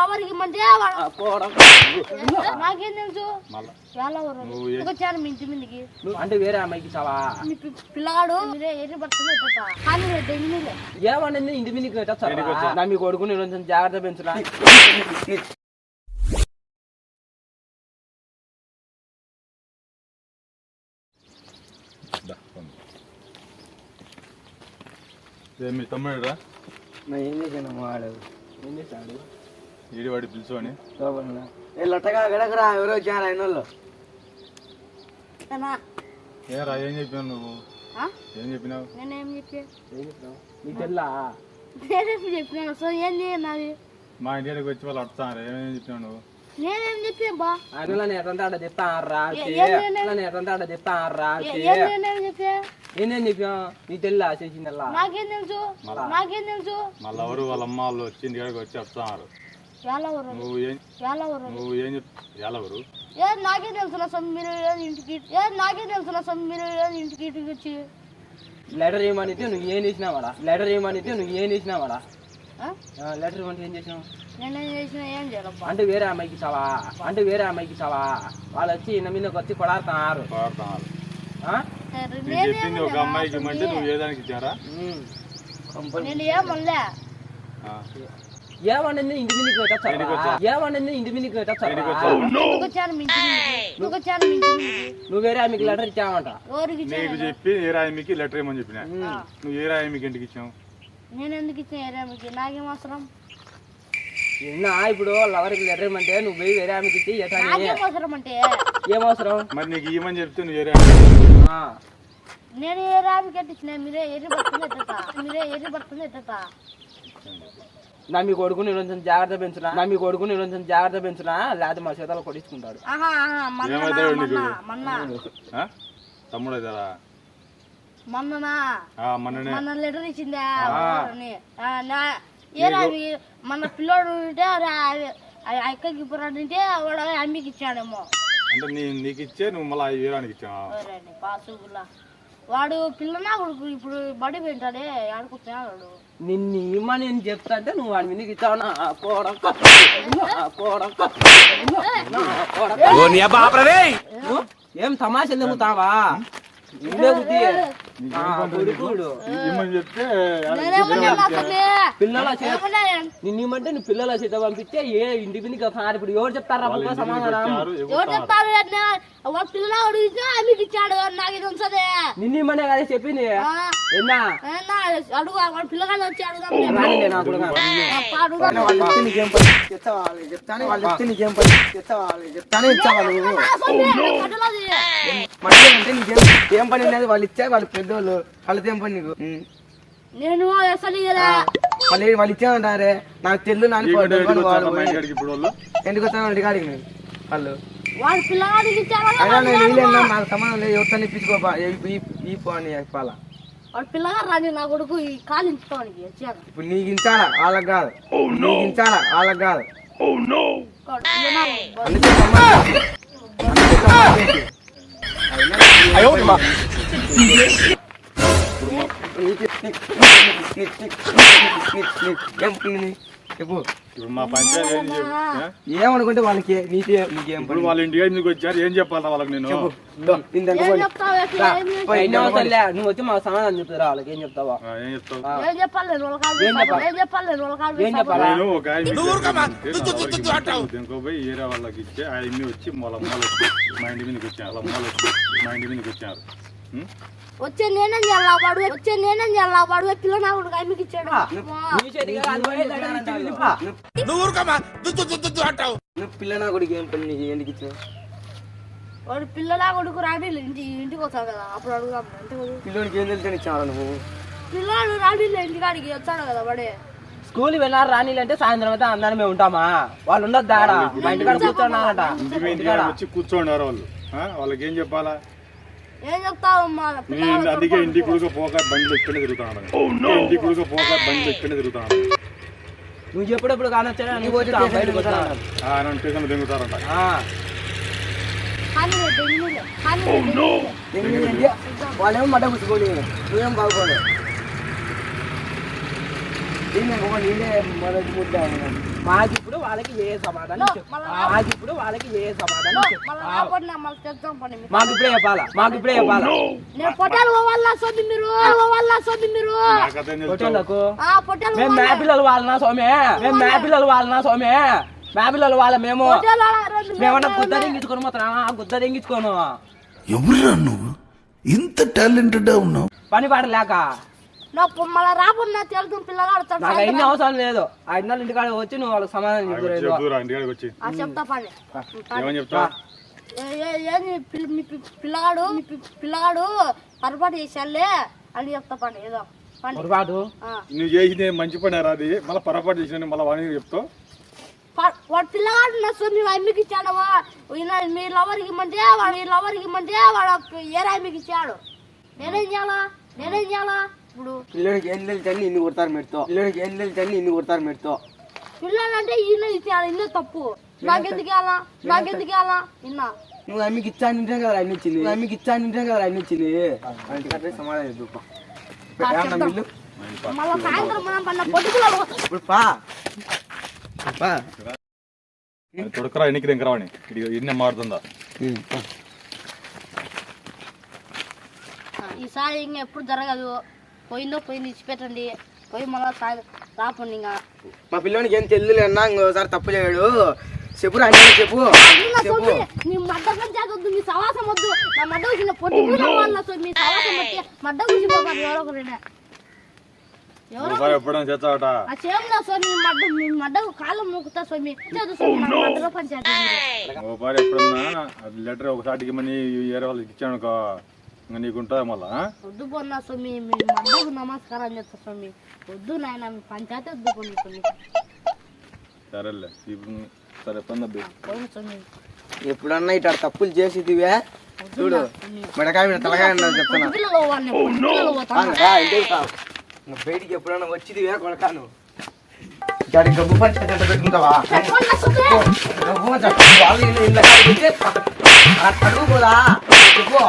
లవర్కి పోరా. నాకేం తెలుసు? వచ్చాను మీ ఇంటి మీదకి. అంటే వేరే అమ్మాయికి పి- పిల్లగాడు ఏమన్నా ఇంటి మీదకి నా మీ కొడుకుని కొంచెం జాగ్రత్త పెంచురా. మీ తమ్ముడు ఏం చేశాను వాడు? ఏం చేశాడు? ఈడి వాడి పిలుచుకొని లోపల ఏ లొట్టగా గడకరా ఎవరో వచ్చారు ఆయన వాళ్ళు? ఏనా? ఏ చెప్పినావు నువ్వు? ఆ? ఏం చెప్పినావు? నేనేం చెప్పా ఏం చెప్పినావు? నీకు తెల్లా? నేనేం చెప్పినాను సో ఏంది నాది? మా ఇంటికి వచ్చి వాళ్ళు అడుగుతారు ఏమేం చెప్పినావు నువ్వు? నేనేం చెప్పాను బా? ఆయన ఎట్లంటే ఆడ చెప్తారా ఏ- ఏం నేను- ఎట్లంటే ఆడ చెప్తారా ఏ- ఏం నేనేం చెప్పా నేనేం చెప్పా నీకు తెల్లా చేసిందల్లా నాకేం తెలుసు? నాకేం తెలుసు? మళ్ళీ ఎవరు వాళ్ళ అమ్మ వాళ్ళు వచ్చి ఇంటికి వచ్చి ఊరు నువ్వు ఏం నువ్వు ఏం చెప్ ఎవరు ఏ నాకేం తెలుసు మీరు ఏది ఇంటికి ఏ నాకేం తెలుసు నా సొమ్ము మీరు ఏది ఇంటికి ఇంటికి వచ్చి లెటర్ ఏమనితే నువ్వు ఏం చేసినావాడా లెటర్ ఏమనితే నువ్వు ఏం చేసినావాడా ఆ? లెటర్ ఇవ్వండి ఏం చేసినావు? నేనేం చేసినా ఏం చేయాలబ్బా. అంటే వేరే అమ్మాయికి ఇచ్చావా? అంటే వేరే అమ్మాయికి ఇచ్చావా? వాళ్ళు వచ్చి ఇన్న మీదకి వచ్చి కొడాడుతున్నారు పాడుతున్నారు ఆ? నేను చెప్పింది ఒక అమ్మాయికి ఇమ్మంటే నువ్వు ఏ దానికి ఇచ్చారా? ఉమ్. నేను ఏమనలే ఆ. ఏమనింది ఇంటి మీదకి వచ్చా. ఏమనింది ఇంటి మీదకి వచ్చా. మీదకి? నువ్వు వేరే ఆమెకి లెటర్ ఇచ్చావంట? ఎవరికి నీకు చెప్పి ఏ రాయమికి లెటర్ ఏమని చెప్పినా. నువ్వు ఏ రాయమికి ఇంటికి ఇచ్చావు? నేను ఎందుకు ఇచ్చిన ఏరామికి నాకేం అవసరం? నిన్న ఇప్పుడు లవర్కి లెటర్ ఇవ్వమంటే నువ్వు పోయి వేరే ఆమెకి ఇచ్చి అవసరం అంటే? ఏం అవసరం? మరి నీకు ఇవ్వమని చెప్తే నువ్వు ఏ ఆ. నేను ఏ రామికి కట్టించిన మీరే ఎర్రి పడుతుంది ఎట్టతా మీరే ఎర్రి పడుతుంది ఎట్టతా నా మీ కొడుకుని కొంచెం జాగ్రత్త పెంచునా? నా మీ కొడుకుని కొంచెం జాగ్రత్త పెంచునా? లేకపోతే మా చేతాలు కొట్టించుకుంటాడు? తమ్ముడు మొన్ననా? మన లెటర్ ఇచ్చిందా? పిల్లోడు ఉంటే అక్కకి పురాడంటే వాడు అమ్మికి ఇచ్చాడేమో. అంటే నీ నీకు ఇచ్చే నువ్వు మళ్ళీ ఏ రానికి ఇచ్చావా వాడు పిల్లనా కొడుకు? ఇప్పుడు బడి పెట్టాడే ఆడుకుంటున్నాడు నిన్ను ఇమ్మని నేను చెప్తా అంటే నువ్వు వాడి మీదకి ఇచ్చావు నా కొడక. నా కొడక. నా కొడక. నువ్వు ఏం తమాషా ఎందుకుతావా ఇదే బుద్ధి ఆ, కొడుకుడు. ఇమ్మని చెప్తే నేనేమన్నా అసలే పిల్లల చేత ఏమన్నా నిన్ను ఇమ్మంటే నువ్వు పిల్లల చేత పంపిస్తే ఏ ఇంటి మీదకి వస్తున్నారు ఇప్పుడు ఎవరు చెప్తారా సమాధానం ఎవరు చెప్తారు ఇచ్చా అమ్మికి ఇచ్చాడు నాకు ఇది ఉంచదే నిన్ను ఇమ్మనే కదా చెప్పింది అడుగు పిల్లగాడు వచ్చి అడుగుదాం రానిలే నా కొడుకు అడుగుదాం వాళ్ళు చెప్తే నీకేం పని చెప్తావా వాళ్ళకి చెప్తానే చెప్తానే కట్టలేదు మంచిగా అంటే నీకేం ఏం పని లేదు వాళ్ళు ఇచ్చా వాళ్ళు పెద్దోళ్ళు. వాళ్ళతో ఏం పని నీకు. నేను అసలు. వాళ్ళు వాళ్ళు ఇచ్చామంటారే నాకు తెల్లు నాని ఎందుకు వస్తాను నేను వాళ్ళు? అయినా నేను వీళ్ళేనా నాకు సంబంధం లేదు. ఎవరితో ఇప్పించుకోపా? ఈ పో అని చెప్పాలా? రాని నా కొడుకు ఈ కాలు ఇంచుకోనికి వచ్చాను ఇప్పుడు నీకు ఇంచాలా? వాళ్ళకి కాదు. నీకు ఇంచాలా? వాళ్ళకి కాదు. అందుకే సంబంధం అందుకే సంబంధం ఏంటి? అయినా నీకు- నీకు- నీకు- నీకు- నీకు- ఇప్పుడు మా పంచాయతీ ఏం చెప్పు? ఏమనుకుంటే వాళ్ళకి నీకే నీకేం ఇప్పుడు పని? వాళ్ళ ఇంటికి ఎందుకు వచ్చారు? ఏం చెప్పాలా వాళ్ళకి నేను? ఏం. చెప్తావు? ఎట్లా? ఏం చేస్తావు? నువ్వు వచ్చి మాకు సమాధానం చెప్తారా? వాళ్ళకి ఏం చెప్తావా? ఆ, ఏం చెప్తావు? ఏం చెప్పాలి? నేను వాళ్ళ కాళ్ళు ఏం చెప్పాలి? ఏం చెప్పాలి? నేను వాళ్ళ కాళ్ళు ఏం చెప్పాలా? నేను ఒక ఆయన ఇంకో పోయి ఏరే వాళ్ళకి ఇచ్చే ఆ ఇన్ని వచ్చి వాళ్ళ అమ్మాలు వచ్చి మా ఇంటి మీదకి వచ్చారు వచ్చి మా ఇంటి మీదకి వచ్చారు? వచ్చే నేనేం చేయాలా? వాడు వచ్చే నేనేం చేయాలా? వాడు పిల్ల నా కొడుకు అమ్మికి ఇచ్చాడు. నువ్వు పిల్ల నా కొడుకు ఏం పని నీకు ఎందుకు ఇచ్చిన వాడు పిల్ల నా కొడుకు రాని ఇంటి ఇంటికి వస్తాడు కదా అప్పుడు అడుగుదాం. పిల్లోనికి ఏం తెలుసు ఇచ్చావా నువ్వు? పిల్లాడు రాని ఇంటికాడికి వచ్చాడు కదా వాడే. స్కూల్ వెళ్ళారు రానిలంటే సాయంత్రం అయితే అందరం మేము ఉంటామా? వాళ్ళు ఉండదు దాడ మా ఇంటికాడ ఇంటి వచ్చి కూర్చోండారు వాళ్ళు. ఆ? వాళ్ళకి ఏం చెప్పాలా? ఏం చెప్తావు మా నేను అందుకే ఇంటి గుడిక పోక బండ్లు ఎక్కడ తిరుగుతాను ఇంటి గుడిక పోక బండ్లు ఎక్కడ తిరుగుతాను నువ్వు ఎప్పుడెప్పుడు కానొచ్చా నీకు వచ్చి బయటకు వస్తాను నన్ను స్టేషన్ తిరుగుతారంట కానీ డెంగ్యూలే కానీ వాళ్ళేమో మడ్డ కూర్చుకోని నువ్వేం బాగుకోలే ఆయన. మాకిప్పుడు వాళ్ళకి ఏ సమాధానం. మళ్ళా మాకిప్పుడు వాళ్ళకి ఏ సమాధానం మీకు. మాకు. ఇప్పుడే చెప్పాలా? మాకు ఇప్పుడే చెప్పాలా? పొట్టాలు మేము మే పిల్లలు వాళ్ళనా సోమే మేము మే పిల్లలు వాళ్ళనా సోమే మే పిల్లలు వాళ్ళ మేము మేమన్నా గుద్ద దింగించుకొని పోతున్నా గుద్ద దింగించుకోను. ఎవరురా నువ్వు? ఇంత టాలెంటెడ్ ఉన్నావు? పని పాడలేక నా మళ్ళీ రాకుండా తెలుగు పిల్లగాడు నాకు అన్ని అవసరం లేదు. ఆ ఇన్నాళ్ళు ఇంటికాడ వచ్చి నువ్వు వాళ్ళకి సమాధానం నాకు. చెప్తురా చెప్తా పని. ఏమని చెప్తా? ఏంది మీ పిల్లగాడు మీ పిల్లగాడు పొరపాటు చేశాలే అని చెప్తా పని. ఏదో పొరపాటు. నువ్వు చేసింది మంచి పని రా అది. మళ్ళీ పొరపాటు చేసిన మళ్ళీ వాడిని చెప్తావు? వాడు పిల్లగాడు నా సొమ్మి అమ్మికి ఇచ్చాడవా ఈయన మీ లవర్కి ఇమ్మంటే వాడు మీ లవర్కి ఇమ్మంటే వాడు ఏ అమ్మికి ఇచ్చాడు? నేనేం చేయాలా? నేనేం చేయాలా? ఇప్పుడు పిల్లడికి ఏం తెలుసని ఇన్ని కొడతారు మెట్టుతో పిల్లడికి ఏం తెలుసని ఇన్ని కొడతారు మెట్టుతో పిల్లలంటే ఈయన ఇచ్చాడు ఇన్న తప్పు. నాకెందుకు ఇవ్వాలా నాకెందుకు ఇవ్వాలా ఇన్నా. నువ్వు అమ్మికి ఇచ్చా నింటే కదా అన్ని ఇచ్చింది. నువ్వు అమ్మికి ఇచ్చా నింటే కదా అన్ని ఇచ్చింది. కట్టే సమాధానం మిల్లు మళ్ళా సాయంత్రం మనం పన్న పొట్టుకులో ఇప్పుడు పా. ఈసారి ఇంకా ఎప్పుడు జరగదు. పోయిందో పోయింది ఇచ్చిపెట్టండి పోయి మళ్ళా రాపండి ఇంకా మా పిల్లోనికి ఏం తెలియదు అన్నా ఇంకోసారి తప్పు చేయడు. చెప్పు చెప్పు. నా చెప్పు. సొమ్మి, నీ మడ్డ పంచాయతీ వద్దు మీ సవాసం వద్దు. నా మడ్డ వచ్చిన పొట్టి కూడా వాళ్ళ సొమ్మి, మీ సవాసం వస్తే మడ్డ కూర్చిపోతారు ఎవరో ఒకరినే ఎవరో ఒకసారి ఎప్పుడైనా చేస్తావట? ఆ చేయంలో స్వామి మీ మడ్డ మీ మడ్డకు కాలం మూకుతా స్వామి చదువు స్వామి నా మడ్డలో పంచాయతీ మీరు. ఒకసారి ఎప్పుడన్నా లెటర్ ఒకసారికి మనీ వేరే వాళ్ళకి ఇచ్చాను అనుకో ఇంకా నీకు ఉంటుంది మళ్ళా? వద్దు పోన్నా స్వామి మీ మడ్డకు నమస్కారం చేస్తా స్వామి. వద్దు నాయన మీ పంచాయతీ వద్దు కొన్ని కొన్ని సరేలే ఇప్పుడు సరే పోయిన స్వామి. ఎప్పుడన్నా ఇట్లా తప్పులు చేసేదివే? చూడు మెడకాయ మీద తలకాయ చెప్తున్నా. పోవాలి రా, ఇంటికి. నువ్వు బయటికి ఎప్పుడన్నా వచ్చిదివే కొడకాను? ఇక్కడ గబ్బు పంచాయతీ ఎంత పెట్టుకుంటావా? పెట్టుకోండి స్వామి. గబ్బు పంచాయతీ వాళ్ళు ఇల్లు ఇళ్ళ కాడికి వచ్చి అలా అడుగు పోదా? చెప్పు